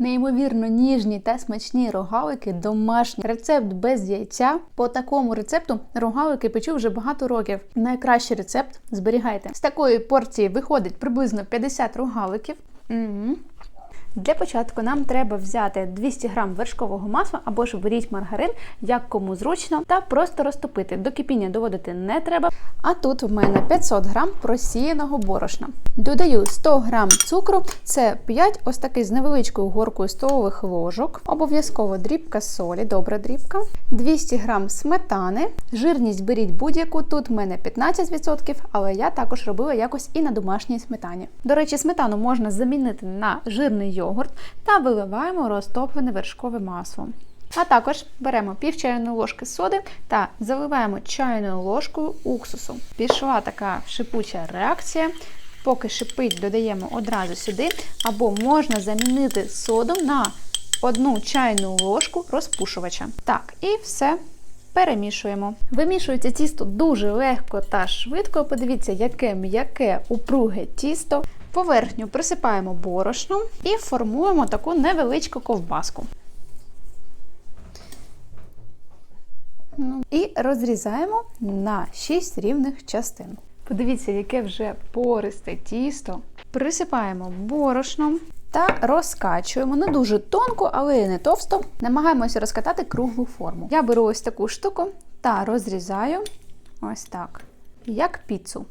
Неймовірно ніжні та смачні рогалики, домашні. Рецепт без яйця. По такому рецепту рогалики печу вже багато років. Найкращий рецепт зберігайте. З такої порції виходить приблизно 50 рогаликів. Мгм. Для початку нам треба взяти 200 г вершкового масла або ж беріть маргарин, як кому зручно, та просто розтопити. До кипіння доводити не треба. А тут в мене 500 г просіяного борошна. Додаю 100 г цукру, це 5 ось такий з невеличкою горкою столових ложок. Обов'язково дрібка солі, добра дрібка, 200 г сметани. Жирність беріть будь-яку. Тут в мене 15%, але я також робила якось і на домашній сметані. До речі, сметану можна замінити на жирний йогурт та виливаємо розтоплене вершкове масло. А також беремо пів чайної ложки соди та заливаємо чайною ложкою уксусу. Пішла така шипуча реакція. Поки шипить, додаємо одразу сюди, або можна замінити соду на одну чайну ложку розпушувача. Так, і все. Перемішуємо. Вимішується тісто дуже легко та швидко. Подивіться, яке м'яке упруге тісто. Поверхню присипаємо борошном і формуємо таку невеличку ковбаску. Ну, І розрізаємо на 6 рівних частин. Подивіться, яке вже пористе тісто. Присипаємо борошном та розкачуємо. Не дуже тонко, але й не товсто. Намагаємося розкатати круглу форму. Я беру ось таку штуку та розрізаю ось так, як піцу.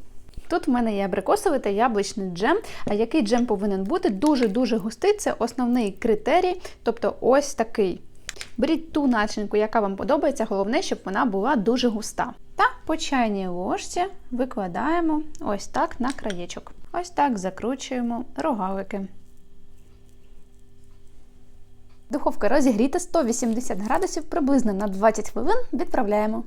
Тут в мене є абрикосовий та яблучний джем. А який джем повинен бути? Дуже-дуже густий. Це основний критерій, тобто ось такий. Беріть ту начинку, яка вам подобається, головне, щоб вона була дуже густа. Та по чайній ложці викладаємо ось так на краєчок. Ось так закручуємо рогалики. Духовка розігріта 180 градусів приблизно на 20 хвилин відправляємо.